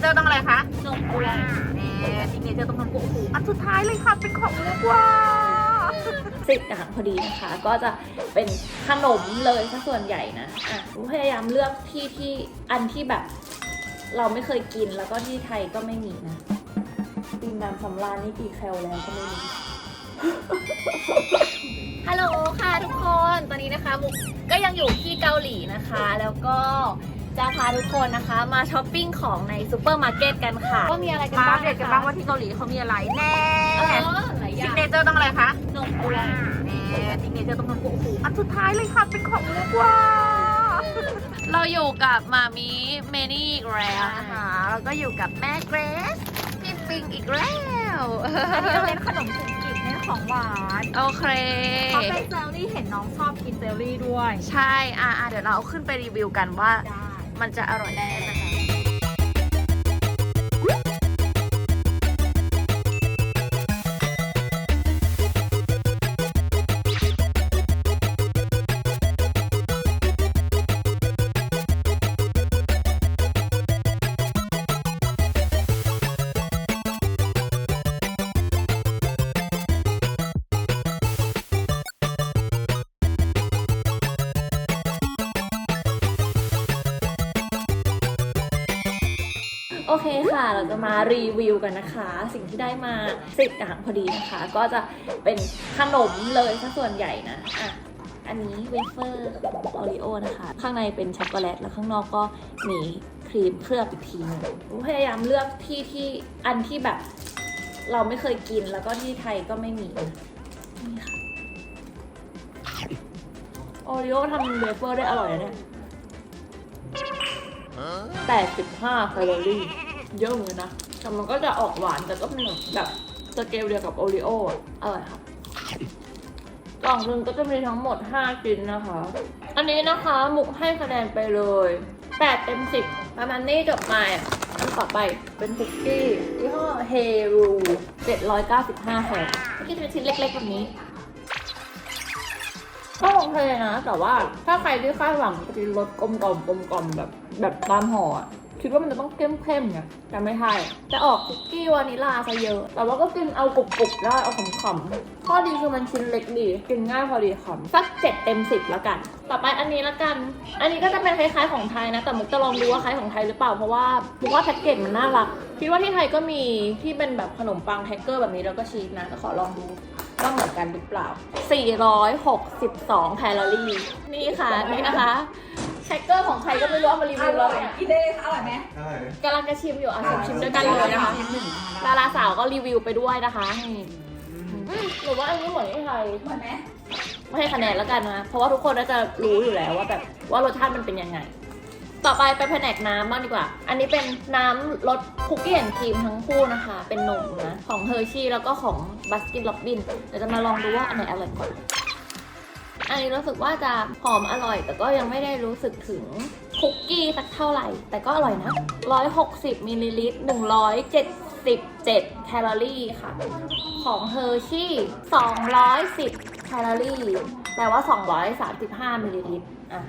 เจอร์ต้องอะไรคะนมกล้วยแน่ซิกเนเจอร์ต้องนมกุ้งโอ้โหอันสุดท้ายเลยค่ะ เป็นของมุกว่าสิบอย่างพอดีนะคะ ก็จะเป็นขนมเลยซะส่วนใหญ่นะอะพยายามเลือกที่ที่อันที่แบบ เราไม่เคยกินแล้วก็ที่ไทยก็ไม่มีนะตีนดำสำราญนี่กี่แคลแล้วก็ไม่รู้ฮัลโหลค่ะทุกคน ตอนนี้นะคะมุกก็ยังอยู่ที่เกาหลีนะคะ แล้วก็ จะพาทุกคนนะคะ มาช้อปปิ้งของในซูเปอร์มาร์เก็ตกันค่ะว่ามีอะไรกันมาบ้าอังปเดตกันบ้างว่าที่เกาหลีเขามีอะไรแน่เออหลายอซิย่ากงเนเจอร์ต้องอะไรคะนมกล้วยแน่ซิกเนเจอร์ต้องนมกุ้งโอ้โหอันสุดท้ายเลยค่ะเป็นของมุกว่าเราอยู่กับมามิเมนี่อีกแล้วอ่านะคะแล้วก็อยู่กับแม่เกรซพี่ปิงอีกแล้วอันนี้เราเล่นขนมกรุบกริบเน้นของหวานโอเค เขาเป็นเจลลี่เห็นน้องชอบกินเจลลี่ด้วย ใช่ อะอะเดี๋ยวเราเอาขึ้นไปรีวิวกันว่า ได้ มันจะอร่อยแน่ โอเคค่ะ เราจะมารีวิวกันนะคะ สิ่งที่ได้มาสิบอย่างพอดีนะคะ ก็จะเป็นขนมเลยซะส่วนใหญ่นะอะอันนี้เวเฟอร์โอริโอนะคะ ข้างในเป็นช็อกโกแลต แล้วข้างนอกก็มีครีมเคลือบอีกทีหนึงพยายามเลือกที่ที่อันที่แบบเราไม่เคยกินแล้วก็ที่ไทยก็ไม่มีนะนี่ค่ะโอริโอทำเวเฟอร์ได้อร่อยนะเนี่ย 85แคลอรี่ เยอะเหมือนกันนะ แต่มันก็จะออกหวานแต่ก็เป็นแบบสเกลเดียวกับโอริโออะอร่อยค่ะกล่องหนึ่งก็จะมีทั้งหมด 5 ชิ้นนะคะ อันนี้นะคะหมุกให้คะแนนไปเลย 8 เต็ม 10 ประมาณนี้จบมาอะอันต่อไปเป็นคุกกี้ยี่ห้อเฮรู795แคลคุกกี้จะเป็นชิ้นเล็กๆแบบนี้ก็โอเคนะ แต่ว่าถ้าใครที่คาดหวังจะกินรสกลมกล่อมกลมกล่อมแบบ แบบตามห่ออะคิดว่ามันจะต้องเข้มเข้มๆไงแต่ไม่ใช่จะออกคุกกี้วานิลลาซะเยอะ แต่ว่าก็กินเอากรุบๆได้เอาขำๆข้อดีคือมันชิ้นเล็กดี กินง่ายพอดีคำสักเจ็ดเต็มสิบแล้วกัน ต่อไปอันนี้ละกัน อันนี้ก็จะเป็นคล้ายๆของไทยนะ แต่มุกจะลองดูว่าคล้ายของไทยหรือเปล่า เพราะว่ามุกว่าแพ็กเกจมันน่ารัก คิดว่าที่ไทยก็มีที่เป็นแบบขนมปังแฮกเกอร์แบบนี้แล้วก็ชีสนะแต่ขอลองดูว่าเหมือนกันหรือเปล่า 462 แคลอรี่ นี่ค่ะ นี่นะคะ แชคเกอร์ของใครก็ไม่รู้เอามารีวิวแล้วเนี่ยกินได้อร่อยไหมใช่กำลังจะชิมอยู่อะชิมชิมด้วยกันเลยนะคะหนึ่งดาราสาวก็รีวิวไปด้วยนะคะนี่อืมหรือว่าอันนี้เหมือนที่ไทยเหมือนไหมไม่ให้คะแนนแล้วกันนะเพราะว่าทุกคนน่าจะรู้อยู่แล้วว่าแบบว่ารสชาติมันเป็นยังไง ต่อไปไปแผนกน้ำบ้างดีกว่า อันนี้เป็นน้ำรสคุกกี้แอนด์ครีมทั้งคู่นะคะ เป็นนมนะ ของเฮอร์ชี่แล้วก็ของบัสกินล็อบบินเดี๋ยวจะมาลองดูว่าอันไหนอร่อยกว่า อันนี้รู้สึกว่าจะหอมอร่อย แต่ก็ยังไม่ได้รู้สึกถึงคุกกี้สักเท่าไหร่ แต่ก็อร่อยนะ 160มิลลิลิตร177 แคลอรี่ค่ะ ของเฮอร์ชี่210 แคลอรี่ แปลว่า 235มิลลิลิตรอะ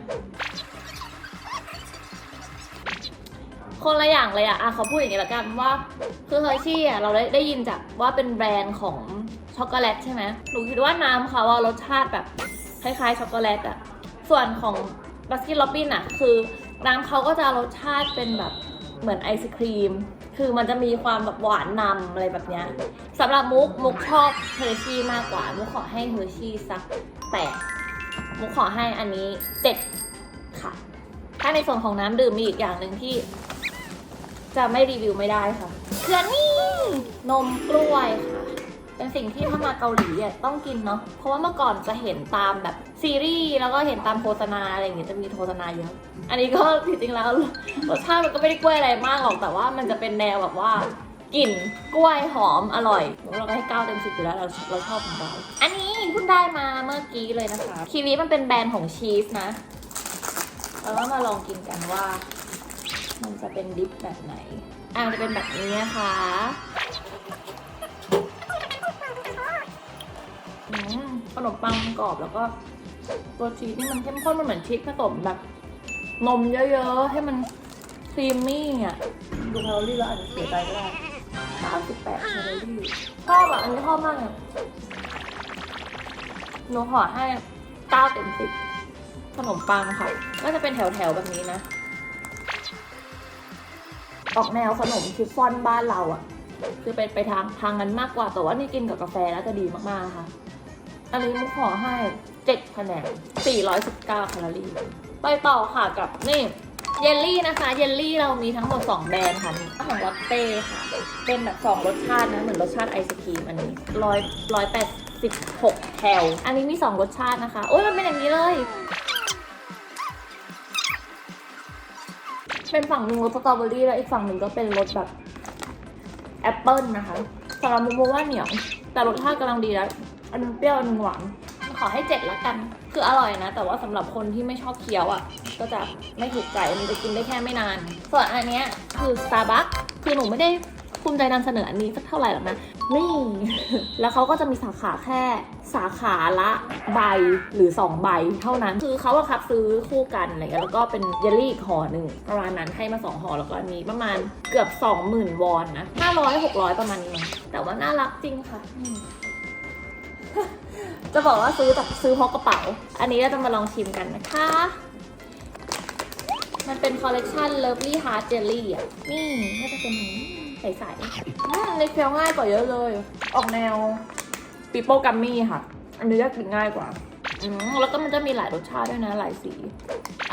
คนละอย่างเลยอะอะเขาพูดอย่างนี้ละกันว่า คือเฮอร์ชี่อะเราได้ได้ยินจากว่าเป็นแบรนด์ของช็อกโกแลตใช่ไหมหนูคิดว่าน้ำเขาอะรสชาติแบบ คล้ายๆช็อกโกแลตอะส่วนของบัสกิ n ล็อบบินอะคือน้ำเขาก็จะรสชาติเป็นแบบเหมือนไอศครีม คือมันจะมีความแบบหวานนำอะไรแบบเนี้ยสำหรับมุกมุกชอบเฮอร์ชี่มากกว่า มุกขอให้เฮอร์ชี่สักแปดมุกขอให้อันนี้เจ็ดค่ะ ถ้าในส่วนของน้ำดื่มมีอีกอย่างหนึ่งที่ จะไม่รีวิวไม่ได้ค่ะ คืออันนี่นมกล้วยค่ะ เป็นสิ่งที่ถ้ามาเกาหลีอะต้องกินเนาะเพราะว่าเมื่อก่อนจะเห็นตามแบบซีรีส์แล้วก็เห็นตามโฆษณาอะไรอย่างเงี้ยจะมีโฆษณาเยอะอันนี้ก็จริงๆแล้วรสชาติมันก็ไม่ได้กล้วยอะไรมากหรอกแต่ว่ามันจะเป็นแนวแบบว่ากลิ่นกล้วยหอมอร่อย เราก็ให้เก้าเต็มสิบอยู่แล้วเราเราชอบของเราอันนี้เพิ่งได้มาเมื่อกี้เลยนะคะคีวีมันเป็นแบรนด์ของชีสนะเราก็มาลองกินกันว่า มันจะเป็นดิฟแบบไหนอ่าจะเป็นแบบนี้นะคะ นมปังกรอบแล้วก็ ตัวชีสนี่มันเข้มข้นมันเหมือนชีสผสมแบบนมเยอะๆ ให้มันครีมมี่อะดูแคลอรี่แล้วอาจจะเสียใจก็ได้98แคลอรี่ชอบอะอันนี้ชอบมากเลยหนูขอให้9เต็ม10ขนมปังค่ะ ก็จะเป็นแถวๆ แบบนี้นะ ออกแนวขนมชิฟฟ่อนบ้านเราอะ คือไปไปทางทางนั้นมากกว่า แต่ว่านี่กินกับกาแฟแล้วจะดีมากๆนะคะ อันนี้มุกขอให้7คะแนน419แคลอรี่ ไปต่อค่ะกับนี่เยลลี่นะคะ เยลลี่เรามีทั้งหมด 2 แบรนด์ค่ะนี่ของลอตเต้ค่ะ เป็นแบบ 2 รสชาตินะ เหมือนรสชาติไอศครีมอันนี้ร้อยร้อยแปดสิบหกแคลอันนี้มี 2 รสชาตินะคะ โอ้ยมันเป็นอย่างนี้เลย เป็นฝั่งหนึ่งรสสตรอเบอรี่แล้วอีกฝั่งหนึ่งก็เป็นรสแบบแอปเปิลนะคะสำหรับมุมว่าเหนียว แต่รสชาติกำลังดีแล้ว อันนึงเปรี้ยวอันนึงหวานขอให้เจ็ดละกัน คืออร่อยนะ แต่ว่าสำหรับคนที่ไม่ชอบเคี้ยวอะ ก็จะไม่ถูกใจอันจะกินได้แค่ไม่นาน ส่วนอันเนี้ยคือ Starbucks คือหนูไม่ได้ภูมิใจนำเสนออันนี้สักเท่าไหร่หรอกนะ นี่ แล้วเขาก็จะมีสาขาแค่สาขาละใบหรือ 2 ใบเท่านั้น คือเขาอะครับซื้อคู่กันอะไรเงี้ยแล้วก็เป็นเยลลี่อีกห่อหนึ่งประมาณนั้นให้มา 2ห่อแล้วก็อันนี้ประมาณเกือบ 20,000 วอนนะ500 600 ประมาณนี้ แต่ว่าน่ารักจริงค่ะ จะบอกว่าซื้อจากซื้อเพราะกระเป๋า อันนี้เราจะมาลองชิมกันนะคะ มันเป็นคอลเลกชัน Lovely Heart Jelly อะ นี่น่าจะเป็นอย่งใสๆอืมในเคี้ยวง่ายกว่าเยอะเลย ออกแนวปีโป้กัมมี่ค่ะ อันนี้จะกินง่ายกว่า อืมแล้วก็มันจะมีหลายรสชาติด้วยนะ หลายสี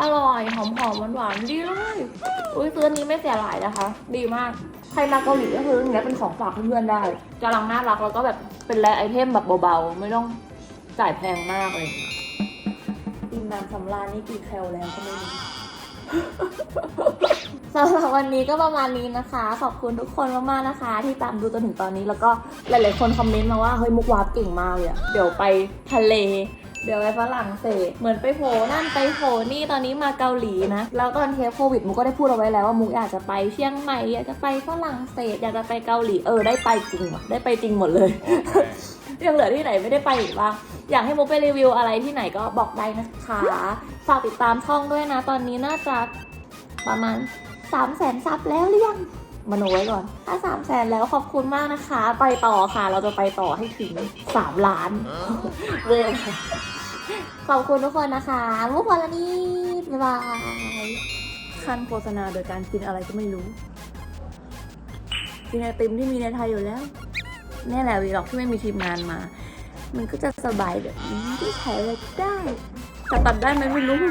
อร่อยหอมหอมหวานหวานๆดีเลยอุ้ยซื้ออันนี้ไม่เสียหลายนะคะ ดีมากใครมาเกาหลีก็คืออย่างเงี้ยเป็นของฝากเพื่อนๆได้กำลังน่ารักแล้วก็แบบเป็นแรไอเทมแบบเบาๆ ไม่ต้องจ่ายแพงมากเลยกินน้ำสำราญนี่กี่แคลแล้วก็ไม่รู้สำหรับวันนี้ก็ประมาณนี้นะคะ ขอบคุณทุกคนมากๆนะคะ ที่ตามดูจนถึงตอนนี้แล้วก็หลายๆคนคอมเมนต์มาว่าเฮ้ยมุกวาร์ปเก่งมากเลยอะเดี๋ยวไปทะเล เดี๋ยวไปฝรั่งเศส เหมือนไปโผล่นั่นไปโผล่นี่ตอนนี้มาเกาหลีนะ แล้วตอนเทปโควิดมุกก็ได้พูดเอาไว้แล้วว่ามุกอยากจะไปเชียงใหม่อยากจะไปฝรั่งเศสอยากจะไปเกาหลีเออได้ไปจริงว่ะได้ไปจริงหมดเลยยังเหลือที่ไหนไม่ได้ไปอีกบ้างอยากให้มุกไปรีวิวอะไรที่ไหนก็บอกได้นะคะฝากติดตามช่องด้วยนะ ตอนนี้น่าจะประมาณ3 0 0แสนซับแล้วหรือยัง มโนไว้ก่อน ถ้า3 0 0แสนแล้วขอบคุณมากนะคะ ไปต่อค่ะ เราจะไปต่อให้ถึง3ล้านเริ่มค่ะขอบคุณทุกคนนะคะมุกวันละนี้บ๊ายบายคันโฆษณาโดยการกินอะไรก็ไม่รู้ กินไอติมที่มีในไทยอยู่แล้วนี่แหละวีล็อกที่ไม่มีทีมงานมา มันก็จะสบายแบบนี้ที่ใช้อะไรก็ได้แต่ตัดได้ไหมไม่รู้